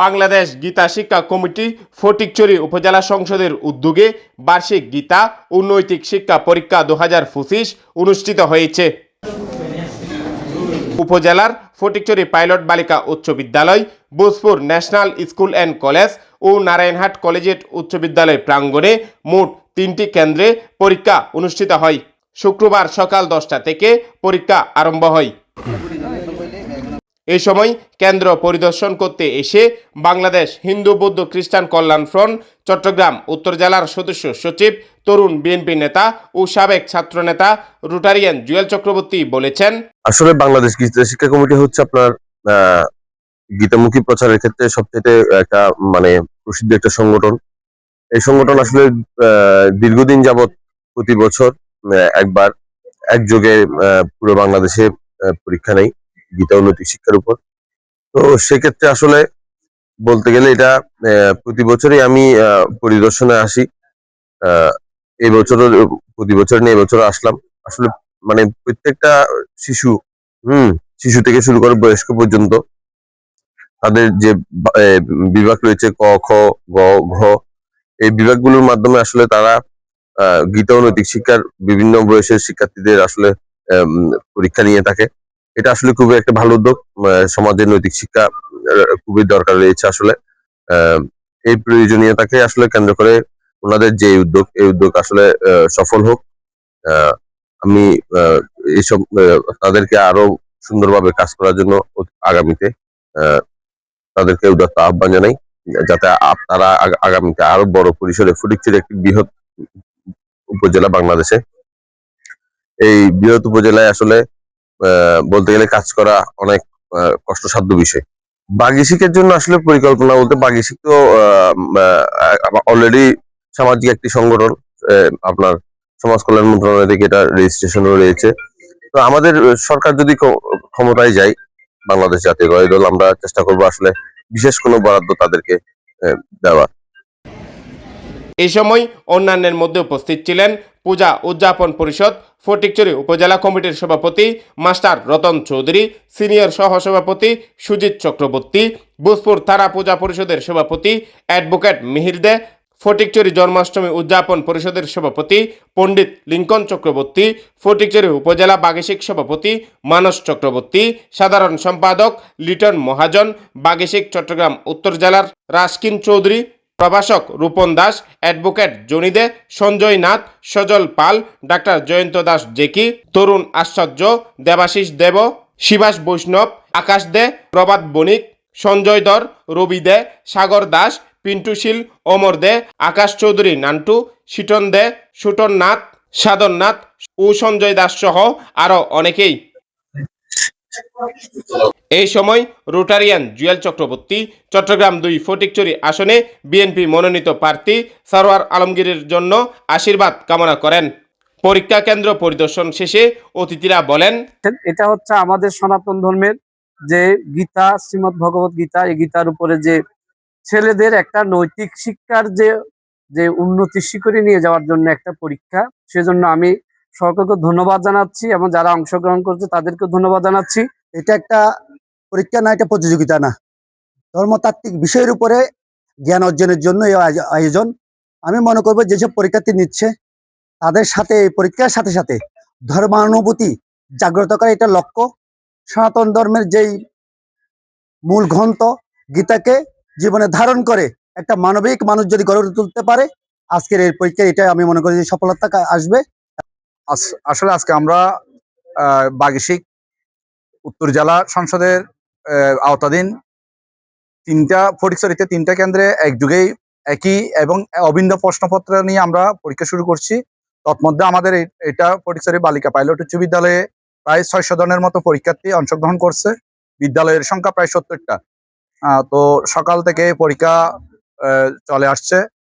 বাংলাদেশ গীতা শিক্ষা কমিটি ফটিকচুরি উপজেলা সংসদের উদ্যোগে বার্ষিক গীতা ও নৈতিক শিক্ষা পরীক্ষা দু হাজার পঁচিশ অনুষ্ঠিত হয়েছে। উপজেলার ফটিকচুরি পাইলট বালিকা উচ্চ বিদ্যালয় Bospur national school and college O Narayanhat collegiate উচ্চ বিদ্যালয় প্রাঙ্গণে মোট তিনটি কেন্দ্রে পরীক্ষা অনুষ্ঠিত হয়। শুক্রবার সকাল দশটা থেকে পরীক্ষা আরম্ভ হয়। এই সময় কেন্দ্র পরিদর্শন করতে এসে বাংলাদেশ হিন্দু বৌদ্ধ খ্রিস্টান কল্যাণ ফ্রন্ট চট্টগ্রাম উত্তর জেলার সদস্য সচিব তরুণ বিএনপি নেতা ও সাবেক ছাত্রনেতা রুটারিয়ান জুয়েল চক্রবর্তী বলেছেন, আসলে বাংলাদেশ শিক্ষা কমিটি হচ্ছে আপনার গীতামুখী প্রচারের ক্ষেত্রে সবচেয়ে একটা মানে প্রসিদ্ধ একটা সংগঠন। এই সংগঠন আসলে দীর্ঘদিন যাবৎ প্রতি বছর একবার, একযোগে পুরো বাংলাদেশে পরীক্ষা নেই গীতা ও নৈতিক শিক্ষার উপর। তো সেক্ষেত্রে আসলে বলতে গেলে এটা প্রতি বছরই আমি পরিদর্শনে আসি। এই বছর প্রতি বছর নিয়ে এবছর আসলাম। আসলে মানে প্রত্যেকটা শিশু, হুম, শিশু থেকে শুরু করে বয়স্ক পর্যন্ত তাদের যে বিভাগ রয়েছে ক, খ, গ, ঘ, এই বিভাগগুলোর মাধ্যমে আসলে তারা গীতা ও নৈতিক শিক্ষার বিভিন্ন বয়সের শিক্ষার্থীদের আসলে পরীক্ষা নিয়ে থাকে। এটা আসলে খুবই একটা ভালো উদ্যোগ। সমাজের নৈতিক শিক্ষা খুবই দরকার রয়েছে আসলে। এই প্রয়োজনীয়তাকে আসলে কেন্দ্র করে ওনাদের যে উদ্যোগ, এই উদ্যোগ আসলে সফল হোক। আমি এইসব তাদেরকে আরও সুন্দরভাবে কাজ করার জন্য আগামীতে তাদেরকে উদাত্ত আহ্বান জানাই, যাতে তারা আগামীতে আরও বড় পরিসরে ফটিকচুরি একটি বৃহৎ উপজেলা বাংলাদেশে। এই বৃহৎ উপজেলায় আসলে বলতে গেলে কাজ করা অনেক কষ্টসাধ্য বিষয়। বাগিশিকের জন্য আসলে পরিকল্পনা বলতে বাগিশিক তো অলরেডি সামাজিক একটি সংগঠন আপনার সমাজ কল্যাণ মন্ত্রণালয় থেকে এটা রেজিস্ট্রেশনও রয়েছে। তো আমাদের সরকার যদি ক্ষমতায় যায়, বাংলাদেশ জাতীয় দল, আমরা চেষ্টা করব আসলে বিশেষ কোনো বরাদ্দ তাদেরকে দেওয়ার। এই সময় অন্যান্যের মধ্যে উপস্থিত ছিলেন পূজা উদযাপন পরিষদ, ফটিকচুরি উপজেলা কমিটির সভাপতি, মাস্টার রতন চৌধুরী, সিনিয়র সহসভাপতি সুজিত চক্রবর্তী বুসপুর থানা পূজা পরিষদের সভাপতি অ্যাডভোকেট মিহির দে, ফটিকচুরি জন্মাষ্টমী উদযাপন পরিষদের সভাপতি পণ্ডিত লিঙ্কন চক্রবর্তী, ফটিকচুরি উপজেলা বাগেশিক সভাপতি মানস চক্রবর্তী, সাধারণ সম্পাদক লিটন মহাজন, বাগেশিক চট্টগ্রাম উত্তর জেলার রাসকিন চৌধুরী প্রভাষক রূপন দাস, অ্যাডভোকেট জনিদে সঞ্জয় নাথ, সজল পাল, ডাক্তার জয়ন্ত দাস জেকি, তরুণ আশ্চর্য, দেবাশিস দেব, শিবাস বৈষ্ণব, আকাশ দে, প্রভাত বণিক, সঞ্জয় দর, রবি দে, সাগর দাস, পিন্টু শীল, অমর দে, আকাশ চৌধুরী নান্টু সিটন দে, সুটন নাথ, সাধন নাথ ও সঞ্জয় দাস সহ আরও অনেকেই। এই সময় রোটারিয়ান জুয়েল চক্রবর্তী, চট্টগ্রাম দুই ফটিকচুরি আসনে বিএনপি মনোনীত প্রার্থী সারোয়ার আলমগীরের জন্য আশীর্বাদ কামনা করেন। পরীক্ষা কেন্দ্র পরিদর্শন শেষে অতিথিরা বলেন, এটা হচ্ছে আমাদের সনাতন ধর্মের যে গীতা, শ্রীমদ ভগবত গীতা, এই গীতার উপরে যে ছেলেদের একটা নৈতিক শিক্ষার যে যে উন্নতি শিখরে নিয়ে যাওয়ার জন্য একটা পরীক্ষা, সেজন্য আমি সকলকে ধন্যবাদ জানাচ্ছি এবং যারা অংশগ্রহণ করছে তাদেরকে ধন্যবাদ জানাচ্ছি। এটা একটা পরীক্ষা না, এটা প্রতিযোগিতা না। ধর্মতাত্ত্বিক বিষয়ের উপরে জ্ঞান অর্জনের জন্য এই আয়োজন। আমি মনে করব যেসব পরীক্ষার্থী নিচ্ছে, তাদের সাথে, এই পরীক্ষার সাথে সাথে ধর্মানুভূতি জাগ্রত করা এটা লক্ষ্য। সনাতন ধর্মের যেই মূল গ্রন্থ, গীতাকে জীবনে ধারণ করে একটা মানবিক মানুষ যদি গড়ে তুলতে পারে, আজকের এই পরীক্ষায় এটা আমি মনে করি যে সফলতা আসবে। আস- আসলে আজকে আমরা বাগেশিক উত্তর জেলা সংসদের আওতাধীন তিনটা ফটিকছড়িতে তিনটা কেন্দ্রে একযুগেই একই এবং অভিন্ন প্রশ্নপত্র নিয়ে আমরা পরীক্ষা শুরু করছি। তৎমধ্যে আমাদের এটা ফটিকছড়ি বালিকা পাইলট উচ্চ বিদ্যালয়ে প্রায় ছয়শো জনের মতো পরীক্ষার্থী অংশগ্রহণ করছে। বিদ্যালয়ের সংখ্যা প্রায় সত্তরটা। তো সকাল থেকে পরীক্ষা চলে আসছে।